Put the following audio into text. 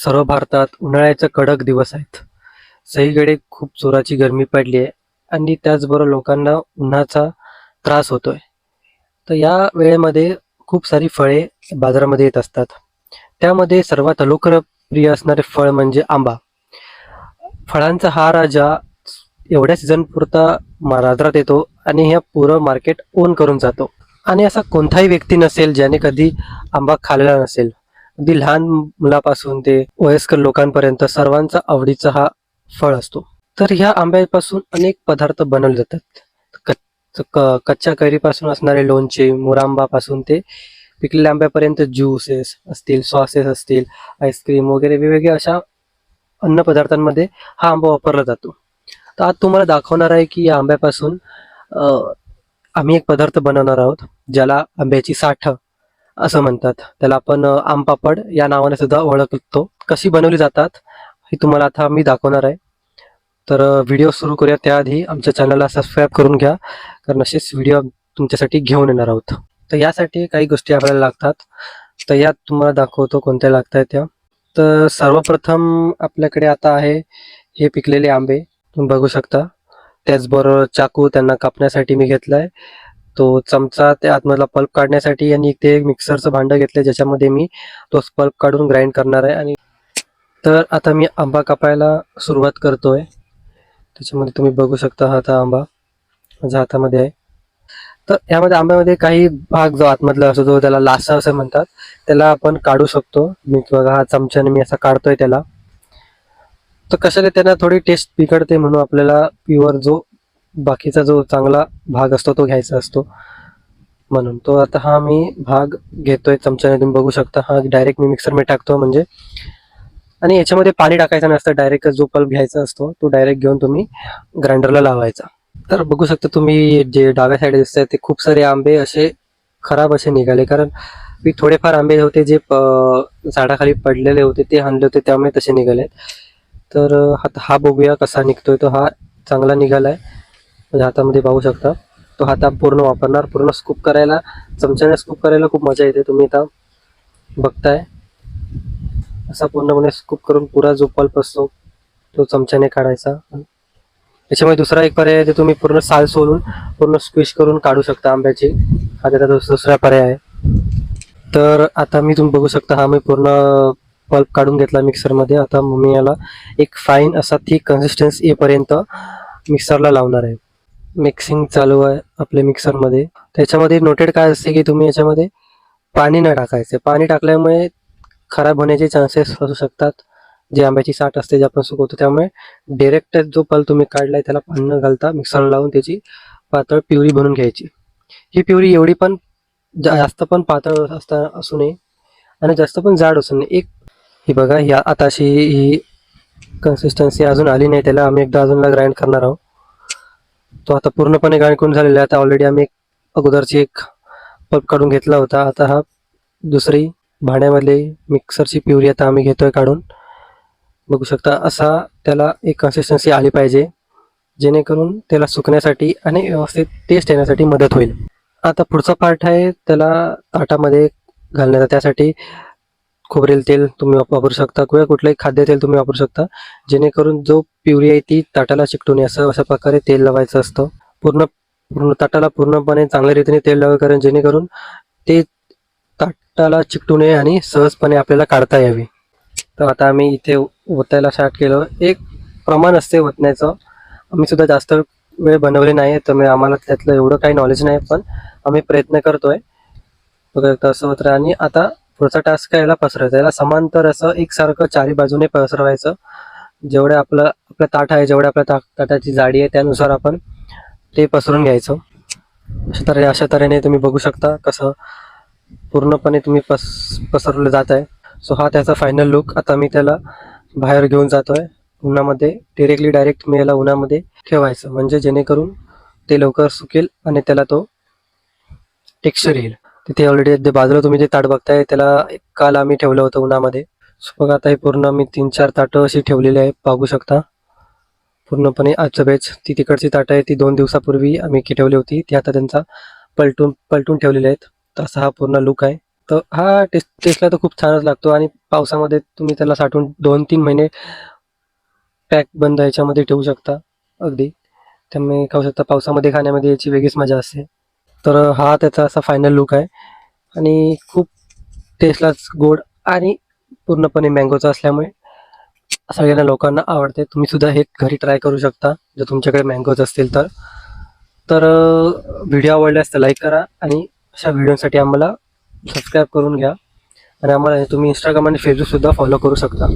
सर्व भारतात उन्हाळ्याचे कडक दिवस आहेत. सगळीकडे खूप जोराची गरमी पडली आहे आणि त्याचबरोबर लोकांना उन्हाचा त्रास होतोय. तर या वेळेमध्ये खूप सारी फळे बाजारामध्ये येत असतात. त्यामध्ये सर्वात लोकप्रिय असणारे फळ म्हणजे आंबा. फळांचा हा राजा एवढ्या सीझन पुरता बाजारात येतो आणि ह्या पुरं मार्केट ओन करून जातो. आणि असा कोणताही व्यक्ती नसेल ज्याने कधी आंबा खाल्लेला नसेल. अगदी लहान मुलापासून ते वयस्कर लोकांपर्यंत सर्वांचा आवडीचा हा फळ असतो. तर ह्या आंब्यापासून अनेक पदार्थ बनवले जातात. क- कच्च्या कैरीपासून असणारे लोणचे मुरांबापासून ते पिकलेल्या आंब्यापर्यंत ज्यूसेस असतील सॉसेस असतील आईस्क्रीम वगैरे वेगवेगळ्या अशा अन्न पदार्थांमध्ये हा आंबा वापरला जातो. तर आज तुम्हाला दाखवणार आहे की या आंब्यापासून आम्ही एक पदार्थ बनवणार आहोत ज्याला आंब्याची साठ असं म्हणतात. त्याला आपण अं, आमपापड या नावाने सुद्धा ओळखतो. कशी बनवली जातात हे तुम्हाला आता मी दाखवणार आहे. तर व्हिडिओ सुरू करूया. त्याआधी आमच्या चॅनलला सबस्क्राईब करून घ्या. कारण असेच व्हिडिओ तुमच्यासाठी घेऊन येणार आहोत. तर यासाठी काही गोष्टी आपल्याला लागतात. तर यात तुम्हाला दाखवतो कोणत्या लागत आहेत त्या. तर सर्वप्रथम आपल्याकडे आता आहे हे पिकलेले आंबे. तुम्ही बघू शकता. त्याचबरोबर चाकू त्यांना कापण्यासाठी मी घेतला आहे तो चमचा त्या आतमधला पल्प काढण्यासाठी आणि ते एक मिक्सरचं भांडं घेतलं ज्याच्यामध्ये मी तो पल्प काढून ग्राइंड करणार आहे. आणि तर आता मी आंबा कापायला सुरुवात करतोय. त्याच्यामध्ये तुम्ही बघू शकता हा आता आंबा माझ्या हातामध्ये आहे. तर यामध्ये आंब्यामध्ये काही भाग जो आतमधला असतो जो त्याला लासा असं म्हणतात त्याला आपण काढू शकतो. मी बघा हा चमच्याने मी असा काढतोय त्याला. तर कशाला त्यांना थोडी टेस्ट बिघडते म्हणून आपल्याला प्युअर जो बाकीचा जो चांगला भाग असतो तो घ्यायचा असतो. म्हणून तो आता हा मी भाग घेतोय चमच्याने तुम्ही बघू शकता. हा डायरेक्ट मी मिक्सरमध्ये टाकतो म्हणजे. आणि याच्यामध्ये पाणी टाकायचं नसतं डायरेक्ट जो पल्प घ्यायचा असतो तो डायरेक्ट घेऊन तुम्ही ग्राइंडरला लावायचा. तर बघू शकता तुम्ही जे डाव्या साईड दिसत ते खूप सारे आंबे असे खराब असे निघाले. कारण मी थोडेफार आंबे होते जे झाडाखाली पडलेले होते ते आणले होते त्यामुळे तसे निघाले तर हा बघूया कसा निघतोय तो हा चांगला निघालाय. म्हणजे हातामध्ये पाहू शकता. तो हाता पूर्ण वापरणार पूर्ण स्कूप करायला चमच्याने स्कूप करायला खूप मजा येते. तुम्ही आता बघताय. असा पूर्णपणे स्कूप करून पुरा जो पल्प असतो तो चमच्याने काढायचा. त्याच्यामुळे दुसरा एक पर्याय आहे तुम्ही पूर्ण साल सोलून पूर्ण स्क्विश करून काढू शकता आंब्याची. हा त्याचा दुसरा पर्याय आहे. तर आता मी तुम्ही बघू शकता हा मी पूर्ण पल्प काढून घेतला मिक्सरमध्ये आता मी याला एक फाईन असा थिक कन्सिस्टन्स येपर्यंत मिक्सरला लावणार आहे. मिक्सिंग चालू आहे आपल्या मिक्सरमध्ये त्याच्यामध्ये नोटेड काय असते की तुम्ही याच्यामध्ये पाणी न टाकायचे. पाणी टाकल्यामुळे खराब होण्याचे चान्सेस असू शकतात. जे आंब्याची साठ असते जे आपण सुकवतो त्यामुळे डायरेक्ट जो पल तुम्ही काढलाय त्याला पाणी न घालता मिक्सरला लावून त्याची पातळ प्युरी बनवून घ्यायची. ही प्युरी एवढी पण जा- जास्त पण पातळ असता असू नये आणि जास्त पण जाड असू नये. एक ही बघा ही आता अशी ही कन्सिस्टन्सी अजून आली नाही त्याला आम्ही एकदा अजून ग्राइंड करणार आहोत. तो आता पूर्णपणे ग्राइंड झालेला आहे. आता ऑलरेडी आम्ही एक अगोदरची एक पल्प काढून घेतला होता. आता हा दुसरी भांड्यामधली मिक्सरची प्युरी आता आम्ही घेतोय काढून. बघू शकता असा त्याला एक कन्सिस्टन्सी आली पाहिजे. जेणेकरून त्याला सुकण्यासाठी आणि व्यवस्थित टेस्ट येण्यासाठी मदत होईल. आता पुढचा पार्ट आहे त्याला ताटामध्ये घालण्याचा. त्यासाठी खोबरेल तेल तुम्ही वापरू शकता किंवा कुठलंही खाद्यतेल तुम्ही वापरू शकता. जेणेकरून जो प्युरी आहे ती ताटाला चिकटू नये असं अशा प्रकारे तेल लावायचं असतं. पूर्ण पूर्ण ताटाला पूर्णपणे चांगल्या रीतीने तेल लावावे कारण जेणेकरून ते ताटाला चिकटू नये आणि सहजपणे आपल्याला काढता यावे. तर आता आम्ही इथे ओतायला स्टार्ट केलं. एक प्रमाण असते ओतण्याचं. आम्ही सुद्धा जास्त वेळ बनवले नाही तर मी- आम्हाला त्यातलं एवढं काही नॉलेज नाही पण आम्ही प्रयत्न करतोय. बघा असं होतं आणि आता पुढचा टास्क आहे याला पसरायचा. याला समांतर असं एकसारखं चारी बाजूने पसरवायचं. जेवढे आपलं आपलं ताट आहे जेवढ्या आपल्या ता ताटाची जाडी आहे त्यानुसार आपण ते पसरून घ्यायचं. अशा तऱ्हे अशा तऱ्हेने तुम्ही बघू शकता कसं पूर्णपणे तुम्ही पस पसरवलं जात आहे. सो हा त्याचा फायनल लुक आता मी त्याला बाहेर घेऊन जातो आहे उन्हामध्ये डिरेक्टली डायरेक्ट मी याला उन्हामध्ये ठेवायचं. म्हणजे जेणेकरून ते लवकर सुकेल आणि त्याला तो टेक्स्चर येईल. तिथे ऑलरेडी जे बाजूला तुम्ही जे ताट बघताय त्याला एक काल आम्ही ठेवलं होतं उन्हामध्ये. सो बघा आता हे पूर्ण आम्ही तीन चार ताटं अशी ठेवलेली आहे बघू शकता. पूर्णपणे आजचं बेच ती तिकडची ताटं आहे ती दोन दिवसापूर्वी आम्ही की ठेवली होती. ती आता त्यांचा पलटून पलटून ठेवलेले आहेत. तर असा हा पूर्ण लुक आहे. तर हा टेस्ट टेस्टला तर खूप छानच लागतो आणि पावसामध्ये तुम्ही त्याला साठवून दोन तीन महिने पॅक बंद ह्याच्यामध्ये ठेवू शकता. अगदी. त्यामुळे खाऊ शकता. पावसामध्ये खाण्यामध्ये याची वेगळीच मजा असते. तर हा त्याचा असा फायनल लुक आहे. आणि खूप टेस्टलाच गोड आणि पूर्णपणे मँगोचा असल्यामुळे सगळ्यांना लोकांना आवडते. तुम्ही सुद्धा हे घरी ट्राय करू शकता. जर तुमच्याकडे मँगोज असतील तर. तर व्हिडिओ आवडल्यास तर लाईक करा आणि अशा व्हिडिओसाठी आम्हाला सबस्क्राईब करून घ्या. आणि आम्हाला तुम्ही इंस्टाग्राम आणि फेसबुकसुद्धा फॉलो करू शकता.